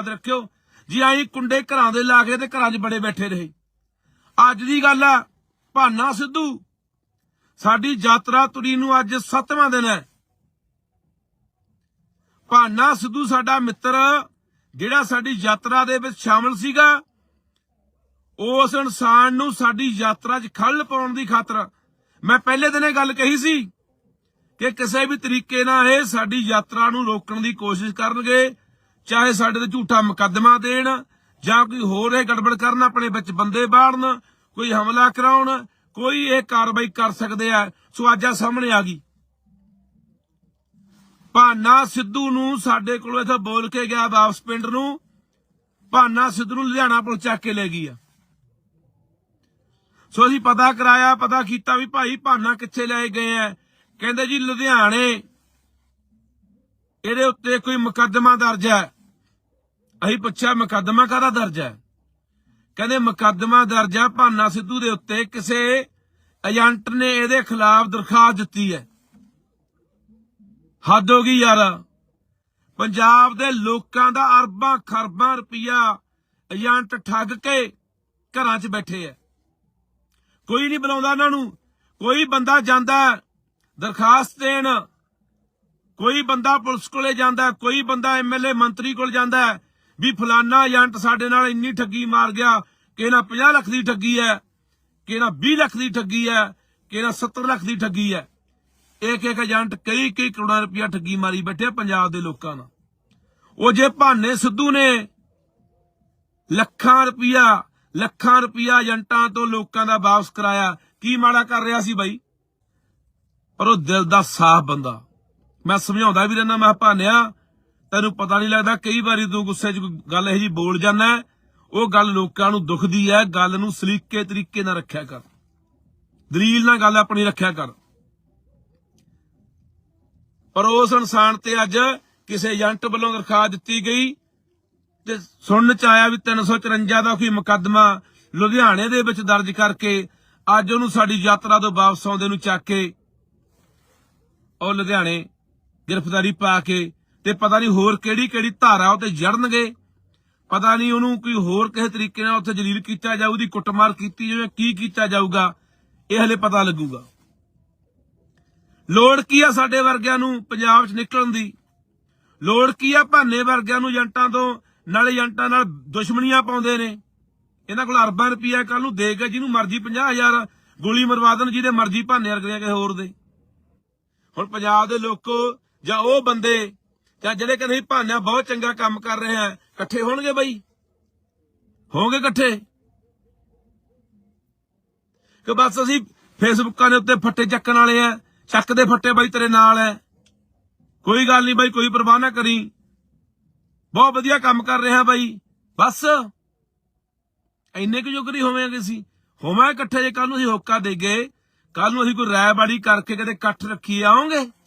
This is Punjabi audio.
ਯਾਦ ਰੱਖਿਓ, ਜੀ ਆਈ ਕੁੰਡੇ ਘਰਾਂ ਦੇ ਲਾ ਕੇ ਤੇ ਘਰਾਂ 'ਚ ਬੜੇ ਬੈਠੇ ਰਹੇ। ਅੱਜ ਦੀ ਗੱਲ ਆ, ਭਾਨਾ ਸਿੱਧੂ। ਸਾਡੀ ਯਾਤਰਾ ਤੁਰੀ ਨੂੰ ਅੱਜ 7ਵਾਂ ਦਿਨ ਹੈ। ਭਾਨਾ ਸਿੱਧੂ ਸਾਡਾ ਮਿੱਤਰ, ਜਿਹੜਾ ਸਾਡੀ ਯਾਤਰਾ ਦੇ ਵਿੱਚ ਸ਼ਾਮਲ ਸੀਗਾ, ਉਸ ਇਨਸਾਨ ਨੂੰ ਸਾਡੀ ਯਾਤਰਾ 'ਚ ਖੱਲ ਪਾਉਣ ਦੀ ਖਾਤਰ ਮੈਂ ਪਹਿਲੇ ਦਿਨ ਇਹ ਗੱਲ ਕਹੀ ਸੀ ਕਿ ਕਿਸੇ ਵੀ ਤਰੀਕੇ ਨਾਲ ਇਹ ਸਾਡੀ ਯਾਤਰਾ ਨੂੰ ਰੋਕਣ ਦੀ ਕੋਸ਼ਿਸ਼ ਕਰਨਗੇ ਚਾਹੇ ਸਾਡੇ ਤੇ ਝੂਠਾ ਮੁਕੱਦਮਾ ਦੇਣ ਜਾਂ ਕੋਈ ਹੋਰ ਇਹ ਗੜਬੜ ਕਰਨ ਆਪਣੇ ਵਿੱਚ ਬੰਦੇ ਬਾੜਨ, ਕੋਈ ਹਮਲਾ ਕਰਾਉਣ, ਕੋਈ ਇਹ ਕਾਰਵਾਈ ਕਰ ਸਕਦੇ ਆ, ਸੋ ਅੱਜ ਆ ਸਾਹਮਣੇ ਆ ਗਈ। ਭਾਨਾ ਸਿੱਧੂ ਨੂੰ ਸਾਡੇ ਕੋਲੋਂ ਇੱਥੇ ਬੋਲ ਕੇ ਗਿਆ ਵਾਪਸ ਪਿੰਡ ਨੂੰ। ਭਾਨਾ ਸਿੱਧੂ ਨੂੰ ਲੁਧਿਆਣਾ ਪੁਲਿਸ ਚੱਕ ਕੇ ਲੈ ਗਈ ਆ। ਸੋ ਅਸੀਂ ਪਤਾ ਕਰਾਇਆ, ਪਤਾ ਕੀਤਾ ਵੀ ਭਾਈ ਭਾਨਾ ਕਿੱਥੇ ਲੈ ਗਏ ਆ। ਕਹਿੰਦੇ ਜੀ ਲੁਧਿਆਣੇ ਇਹਦੇ ਉੱਤੇ ਕੋਈ ਮੁਕੱਦਮਾ ਦਰਜ ਹੈ? ਅਸੀਂ ਪੁੱਛਿਆ, ਮੁਕੱਦਮਾ ਕਾਹਦਾ ਦਰਜ ਹੈ? ਕਹਿੰਦੇ ਮੁਕੱਦਮਾ ਦਰਜ ਹੈ ਭਾਨਾ ਸਿੱਧੂ ਦੇ ਉੱਤੇ ਕਿਸੇ ਏਜੰਟ ਨੇ ਇਹਦੇ ਖਿਲਾਫ ਦਰਖਾਸਤ ਦਿੱਤੀ ਹੈ। ਹੱਦ ਹੋ ਗਈ ਯਾਰ। ਪੰਜਾਬ ਦੇ ਲੋਕਾਂ ਦਾ ਅਰਬਾਂ ਖਰਬਾਂ ਰੁਪਈਆ ਏਜੰਟ ਠੱਗ ਕੇ ਘਰਾਂ 'ਚ ਬੈਠੇ ਐ ਕੋਈ ਨਹੀਂ ਬੁਲਾਉਂਦਾ ਇਹਨਾਂ ਨੂੰ। ਕੋਈ ਬੰਦਾ ਜਾਂਦਾ ਦਰਖਾਸਤ ਦੇਣ। ਕੋਈ ਬੰਦਾ ਪੁਲਿਸ ਕੋਲੇ ਜਾਂਦਾ, ਕੋਈ ਬੰਦਾ ਐਮਐਲਏ ਮੰਤਰੀ ਕੋਲ ਜਾਂਦਾ, ਵੀ ਫਲਾਨਾ ਏਜੰਟ ਸਾਡੇ ਨਾਲ ਇੰਨੀ ਠੱਗੀ ਮਾਰ ਗਿਆ, ਕਿ ਇਹਨਾਂ 50 ਲੱਖ ਦੀ ਠੱਗੀ ਹੈ, ਕਿ ਇਹਨਾਂ 20 ਲੱਖ ਦੀ ਠੱਗੀ ਹੈ, ਕਿ ਇਹਨਾਂ 70 ਲੱਖ ਦੀ ਠੱਗੀ ਹੈ। ਇੱਕ ਇੱਕ ਏਜੰਟ ਕਈ ਕਈ ਕਰੋੜਾਂ ਰੁਪਇਆ ਠੱਗੀ ਮਾਰੀ ਬੈਠੇ ਪੰਜਾਬ ਦੇ ਲੋਕਾਂ ਨਾਲ। ਉਹ ਜੇ ਭਾਨੇ ਸਿੱਧੂ ਨੇ ਲੱਖਾਂ ਰੁਪਇਆ ਲੱਖਾਂ ਰੁਪਇਆ ਏਜੰਟਾਂ ਤੋਂ ਲੋਕਾਂ ਦਾ ਵਾਪਸ ਕਰਾਇਆ, ਕੀ ਮਾੜਾ ਕਰ ਰਿਹਾ ਸੀ ਬਾਈ? ਪਰ ਉਹ ਦਿਲ ਦਾ ਸਾਫ਼ ਬੰਦਾ। ਮੈਂ ਸਮਝਾਉਂਦਾ ਵੀ ਰਹਿਣਾ ਮੈਂ ਭਾਨਿਆ ਤੈਨੂੰ ਪਤਾ ਨਹੀਂ ਲੱਗਦਾ ਕਈ ਵਾਰੀ ਤੂੰ ਗੁੱਸੇ 'ਚ ਗੱਲ ਇਹੋ ਜੀ ਬੋਲ ਜਾਂਦਾ ਉਹ ਗੱਲ ਲੋਕਾਂ ਨੂੰ ਦੁਖਦੀ ਹੈ, ਗੱਲ ਨੂੰ ਸਲੀਕੇ ਤਰੀਕੇ ਨਾਲ ਰੱਖਿਆ ਕਰ। ਦਲੀਲ ਨਾਲ ਗੱਲ ਆਪਣੀ ਰੱਖਿਆ ਕਰ। ਪਰ ਉਸ ਇਨਸਾਨ ਤੇ ਅੱਜ ਕਿਸੇ ਏਜੰਟ ਵੱਲੋਂ ਦਰਖਾਸਤ ਦਿੱਤੀ ਗਈ ਤੇ ਸੁਣਨ ਚ ਆਇਆ ਵੀ 354 ਦਾ ਕੋਈ ਮੁਕੱਦਮਾ ਲੁਧਿਆਣੇ ਦੇ ਵਿੱਚ ਦਰਜ ਕਰਕੇ ਅੱਜ ਉਹਨੂੰ ਸਾਡੀ ਯਾਤਰਾ ਤੋਂ ਵਾਪਸ ਆਉਂਦੇ ਨੂੰ ਚੱਕ ਕੇ ਉਹ ਲੁਧਿਆਣੇ ਗ੍ਰਿਫਤਾਰੀ ਪਾ ਕੇ ਤੇ ਪਤਾ ਨਹੀਂ ਹੋਰ ਕਿਹੜੀ ਕਿਹੜੀ ਧਾਰਾ ਉੱਤੇ ਜੜਨਗੇ। ਪਤਾ ਨਹੀਂ ਉਹਨੂੰ ਕੋਈ ਹੋਰ ਕਿਸੇ ਤਰੀਕੇ ਨਾਲ ਉੱਥੇ ਜਲੀਲ ਕੀਤਾ ਜਾਊ, ਉਹਦੀ ਕੁੱਟਮਾਰ ਕੀਤੀ ਜਾਵੇ ਕੀ ਕੀਤਾ ਜਾਊਗਾ, ਇਹ ਹਲੇ ਪਤਾ ਲੱਗੂਗਾ। ਲੋੜ ਕੀ ਆ ਸਾਡੇ ਵਰਗਿਆਂ ਨੂੰ ਪੰਜਾਬ 'ਚ ਨਿਕਲਣ ਦੀ? ਲੋੜ ਕੀ ਆ ਭਾਨੇ ਵਰਗਿਆਂ ਨੂੰ ਏਜੰਟਾਂ ਤੋਂ ਨਾਲ ਏਜੰਟਾਂ ਨਾਲ ਦੁਸ਼ਮਣੀਆਂ ਪਾਉਂਦੇ ਨੇ? ਇਹਨਾਂ ਕੋਲ ਅਰਬਾਂ ਰੁਪਈਆ ਕੱਲ ਨੂੰ ਦੇ ਕੇ ਜਿਹਨੂੰ ਮਰਜ਼ੀ 50000 ਗੋਲੀ ਮਰਵਾ ਦੇਣ, ਜਿਹਦੇ ਮਰਜ਼ੀ ਭਾਨੇ ਵਰਗਿਆਂ ਕਿਸੇ ਹੋਰ ਦੇ। ਹੁਣ ਪੰਜਾਬ ਦੇ ਲੋਕੋ ਜਾਂ ਉਹ ਬੰਦੇ, ਜਾਂ ਜਿਹੜੇ ਕਹਿੰਦੇ ਸੀ ਭਾਨਿਆ ਬਹੁਤ ਚੰਗਾ ਕੰਮ ਕਰ ਰਹੇ ਆ, ਇਕੱਠੇ ਹੋਣਗੇ ਬਈ? ਹੋਣਗੇ ਇਕੱਠੇ? ਕਿ ਬਸ ਅਸੀਂ ਫੇਸਬੁੱਕਾਂ ਦੇ ਉੱਤੇ ਫੱਟੇ ਚੱਕਣ ਵਾਲੇ ਆ ਚੱਕ ਦੇ ਫੱਟੇ ਬਾਈ ਤੇਰੇ ਨਾਲ ਐ। ਕੋਈ ਗੱਲ ਨਹੀਂ ਬਾਈ, ਕੋਈ ਪਰਵਾਹ ਨਾ ਕਰੀ। ਬਹੁਤ ਵਧੀਆ ਕੰਮ ਕਰ ਰਿਹਾ ਬਾਈ। ਬਸ। ਇੰਨੇ ਕੁ ਜੋਗਰੀ ਹੋਵਾਂਗੇ ਸੀ ਹੋਵਾਂ ਇਕੱਠੇ ਜੇ ਕੱਲ ਨੂੰ ਅਸੀਂ ਹੋਕਾ ਦੇਗੇ ਕੱਲ ਨੂੰ ਅਸੀਂ ਕੋਈ ਰਾਇ ਕਰਕੇ ਕਿਤੇ ਇਕੱਠ ਰੱਖੀ ਆਉਂਗੇ।